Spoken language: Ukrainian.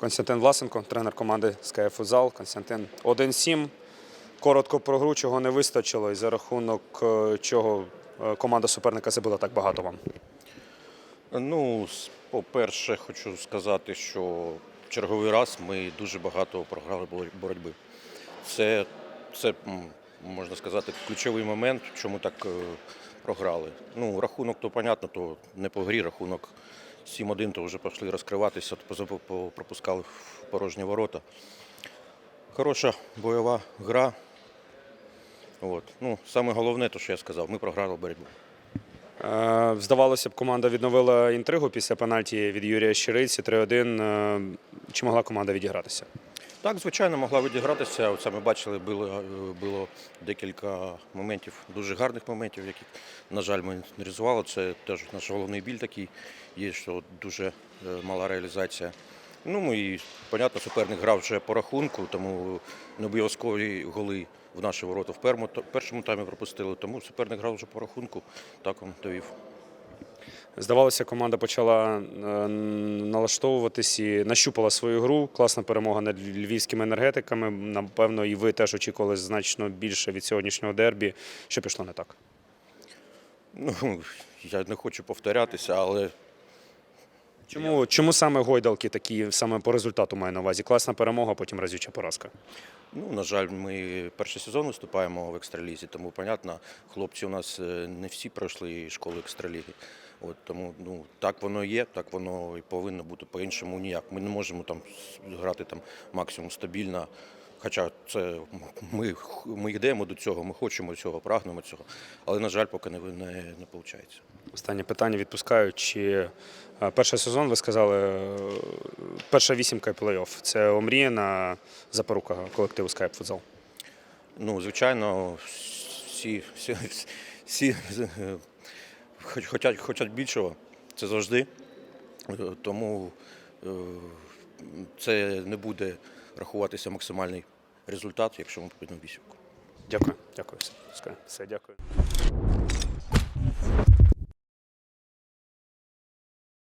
Константин Власенко, тренер команди СКФ «Футзал». Константин 1-7. Коротко про гру, чого не вистачило, і за рахунок е, чого е, команда суперника забила так багато вам. Ну, по-перше, хочу сказати, що в черговий раз ми дуже багато програли боротьби. Це, це можна сказати, ключовий момент, чому так е, програли. Ну, рахунок, то понятно, то не по грі, рахунок 7-1, то вже пішли розкриватися, пропускали в порожні ворота. Хороша бойова гра. От. Ну, саме головне, то, що я сказав, ми програли боротьбу. Е, Здавалося б, команда відновила інтригу після пенальті від Юрія Щириці 3-1. Е, Чи могла команда відігратися? Так, звичайно, могла відігратися. От саме бачили, було, е, було декілька моментів, дуже гарних моментів, які, на жаль, ми не реалізували. Це теж наш головний біль такий є, що дуже е, мала реалізація. Ну і, понятно, суперник грав вже по рахунку, тому не обов'язкові голи в наші ворота в першому таймі пропустили. Тому суперник грав вже по рахунку, так він довів. Здавалося, команда почала е, налаштовуватись і нащупала свою гру. Класна перемога над львівськими енергетиками. Напевно, і ви теж очікували значно більше від сьогоднішнього дербі. Що пішло не так? Ну, я не хочу повторятися, але Чому, чому саме гойдалки такі саме по результату маю на увазі? Класна перемога, потім разюча поразка. Ну, на жаль, ми перший сезон виступаємо в екстралізі, тому, понятно, хлопці у нас е, не всі пройшли школу екстраліги. От, тому ну, так воно є, так воно і повинно бути по-іншому ніяк. Ми не можемо там грати там, максимум стабільно. Хоча це ми, ми йдемо до цього, ми хочемо цього, прагнемо цього. Але, на жаль, поки не, не, не виходить. Останнє питання відпускаю. Чи е, перший сезон ви сказали, е, перша вісімка і плей-офф це омріяна запорука колективу Skype Футзал? Ну, звичайно, всі, всі, всі хочуть, хочуть більшого, це завжди. Е, Тому це не буде рахуватися максимальний результат, якщо ми підемо вісімку. Дякую, дякую. Все, все, дякую.